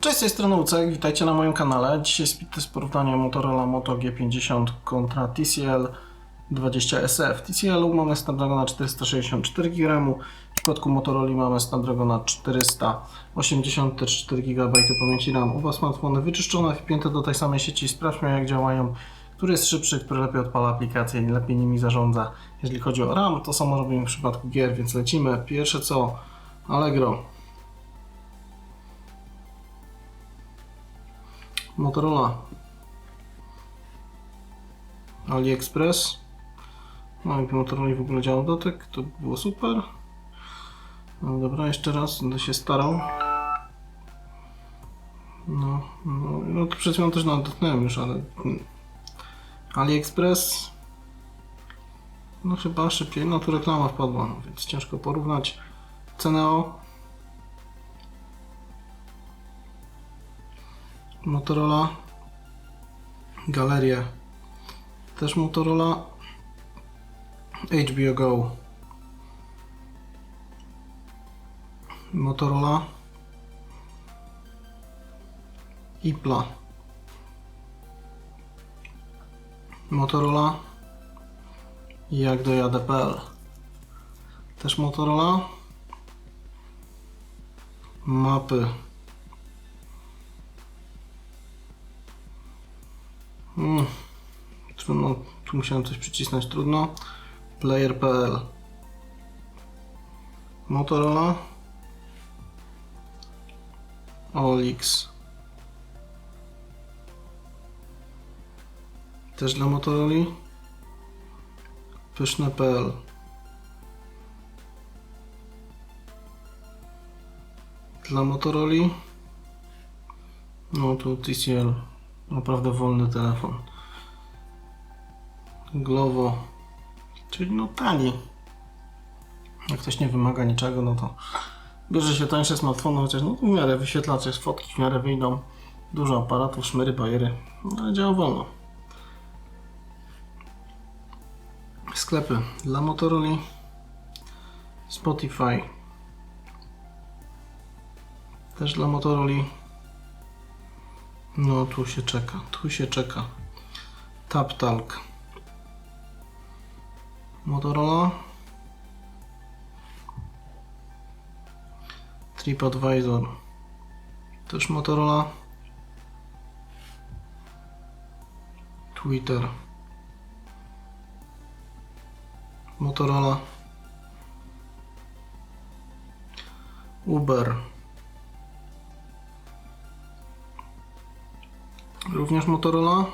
Cześć, z tej strony Ucek, witajcie na moim kanale. Dzisiaj speed test porównania Motorola Moto G50 kontra TCL 20SF. TCL mamy Snapdragona 464 GB, w przypadku Motorola mamy Snapdragona 484 GB pamięci RAM. Oba smartfony wyczyszczone, wpięte do tej samej sieci. Sprawdźmy jak działają, który jest szybszy, który lepiej odpala aplikację i lepiej nimi zarządza. Jeżeli chodzi o RAM, to samo robimy w przypadku gier, więc lecimy. Pierwsze co, Allegro. Motorola. AliExpress. No jakby Motorola w ogóle działał dotyk, to by było super. No dobra, jeszcze raz, będę się starał. No, no, no to przed chwilą też dotknąłem już, ale. AliExpress. No chyba szybciej, no tu reklama wpadła, no, więc ciężko porównać. Ceneo Motorola. Galerię też Motorola. HBO Go. Motorola. Ipla. Motorola. Jak dojadę.pl też Motorola. Mapy Mm, trudno, tu musiałem coś przycisnąć, trudno. Player.pl Motorola. Olix. Też dla Motorola. Pyszne.pl Dla Motorola. No tu TCL Naprawdę wolny telefon. Glovo, czyli no tani. Jak ktoś nie wymaga niczego, no to bierze się tańsze smartfony, chociaż no w miarę wyświetlacze, fotki w miarę wyjdą. Dużo aparatów, szmery, bajery, no, ale działa wolno. Sklepy dla Motorola, Spotify, też dla Motorola. No tu się czeka, tu się czeka. TapTalk. Motorola. TripAdvisor. Też Motorola. Twitter. Motorola. Uber. Również Motorola.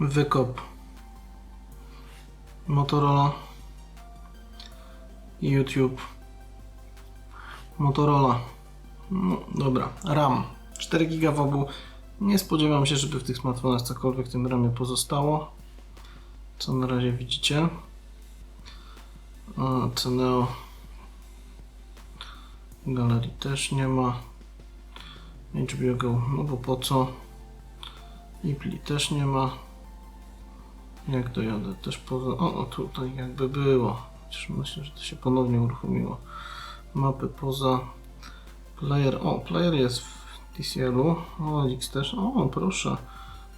Wykop. Motorola. YouTube. Motorola. No, dobra. RAM. 4 GB w obu. Nie spodziewam się, żeby w tych smartfonach cokolwiek w tym ramie pozostało. Co na razie widzicie. A, Ceneo Galerii też nie ma. HBO Go, no bo po co? Ipli też nie ma. Jak dojadę? Też poza... O, tutaj jakby było. Chociaż myślę, że to się ponownie uruchomiło. Mapy poza... Player... O, player jest w TCL-u. O, X też. O, proszę.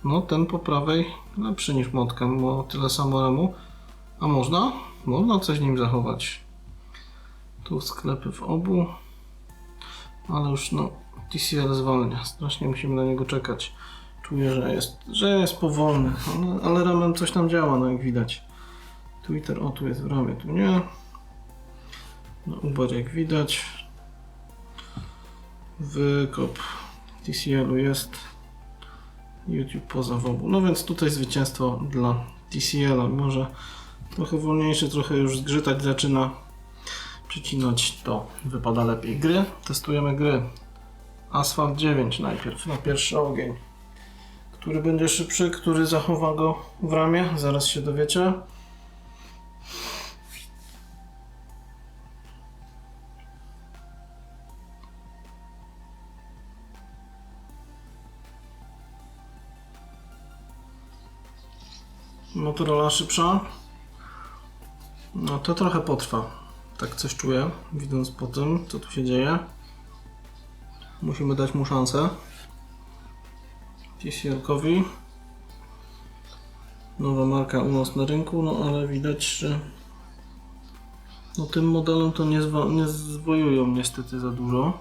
No, ten po prawej lepszy niż motkę, bo tyle samo RAMu. A można? Można coś nim zachować. Tu sklepy w obu. Ale już no TCL zwalnia. Strasznie musimy na niego czekać. Czuję, że jest, że jest powolny, ale, ale ramem coś tam działa, no jak widać. Twitter, o tu jest w ramie, tu nie. No Uber jak widać. Wykop TCL-u jest. YouTube poza w obu. No więc tutaj zwycięstwo dla TCL-a. Może trochę wolniejszy, trochę już zgrzytać zaczyna. Przycinać to wypada lepiej. Gry? Testujemy gry. Asphalt 9 najpierw, na pierwszy ogień. Który będzie szybszy, który zachowa go w ramie? Zaraz się dowiecie. Motorola szybsza. No to trochę potrwa. Tak coś czuję, widząc po tym, co tu się dzieje. Musimy dać mu szansę. TCL-kowi. Nowa marka u nas na rynku, no ale widać, że no tym modelem to nie, zwo- nie zwojują niestety za dużo.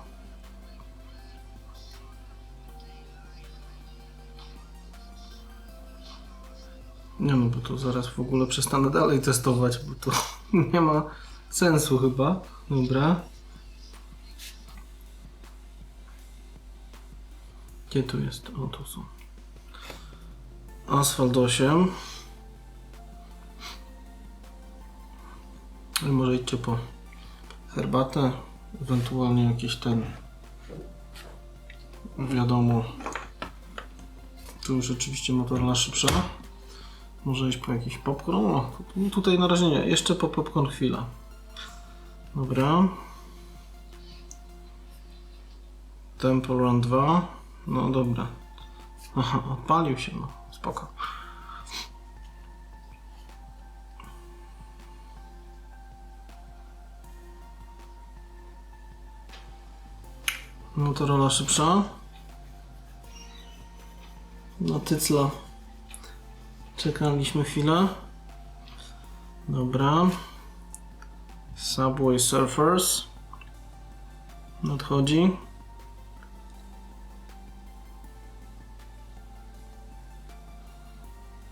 Nie no, bo to zaraz w ogóle przestanę dalej testować, bo to nie ma sensu chyba. Dobra. Gdzie tu jest? O, tu są. Asfalt 8. I może idźcie po herbatę, ewentualnie jakiś ten. Wiadomo. Tu już oczywiście Motorola szybsza. Może iść po jakiś popcorn? O, tu- tutaj na razie nie. Jeszcze po popcorn chwila. Dobra. Tempo Run 2. No dobra. Aha, odpalił się, no. Spoko. Motorola szybsza. Na tycla czekaliśmy chwilę. Dobra. Subway Surfers. Nadchodzi.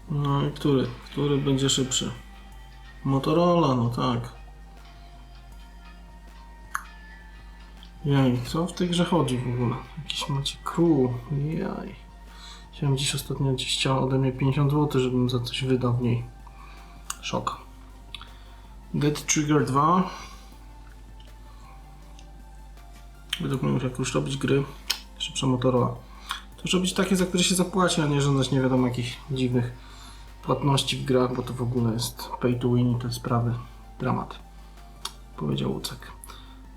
No i który? Który będzie szybszy? Motorola, no tak. Jaj, co w tej grze chodzi w ogóle? Jakiś macie crew. Jaj. Chciałem dziś ostatnio gdzieś chciała ode mnie 50 zł, żebym za coś wydał w niej. Szok. Dead Trigger 2. Według mnie jak już robić gry, szybsza Motorola. To już robić takie, za które się zapłaci, a nie żądać nie wiadomo jakich dziwnych płatności w grach, bo to w ogóle jest pay to win i te sprawy. Dramat. Powiedział Łucek.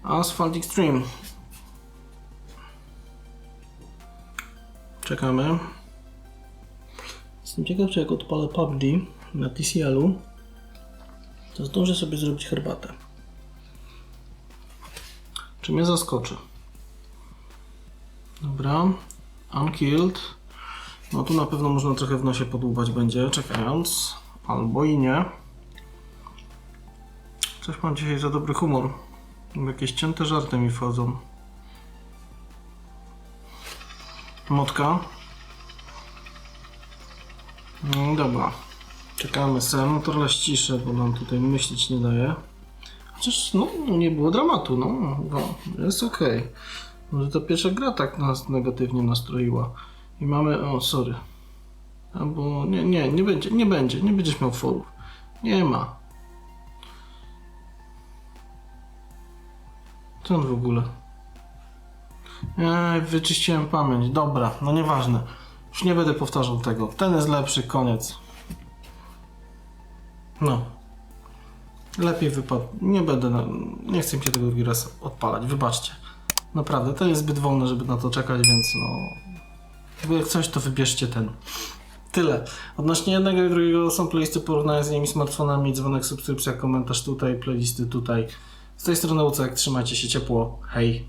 Asphalt Extreme. Czekamy. Jestem ciekaw, czy jak odpalę PUBG na TCL-u, to zdążę sobie zrobić herbatę. Czy mnie zaskoczy? Dobra. Unkilled. No tu na pewno można trochę w nosie podłubać będzie, czekając. Albo i nie. Coś mam dzisiaj za dobry humor. Jakieś cięte żarty mi wchodzą. Motka. No dobra. Czekamy sen. No trochę ściszę, bo nam tutaj myśleć nie daje. Chociaż no, nie było dramatu, no. no jest okej. Może to pierwsza gra tak nas negatywnie nastroiła. I mamy, o sorry. Albo nie, nie, nie będzie, nie będzie, nie będziesz miał forów. Nie ma. Co on w ogóle? Ej, wyczyściłem pamięć. Dobra, no nieważne. Już nie będę powtarzał tego. Ten jest lepszy, koniec. No. Lepiej wypadł. Nie będę, na... nie chcę mi się tego drugi raz odpalać, wybaczcie. Naprawdę, to jest zbyt wolne, żeby na to czekać, więc no... Jak coś, to wybierzcie ten. Tyle. Odnośnie jednego i drugiego są playlisty porównania z innymi smartfonami, dzwonek, subskrypcja, komentarz tutaj, playlisty tutaj. Z tej strony Łucek, trzymajcie się ciepło, hej.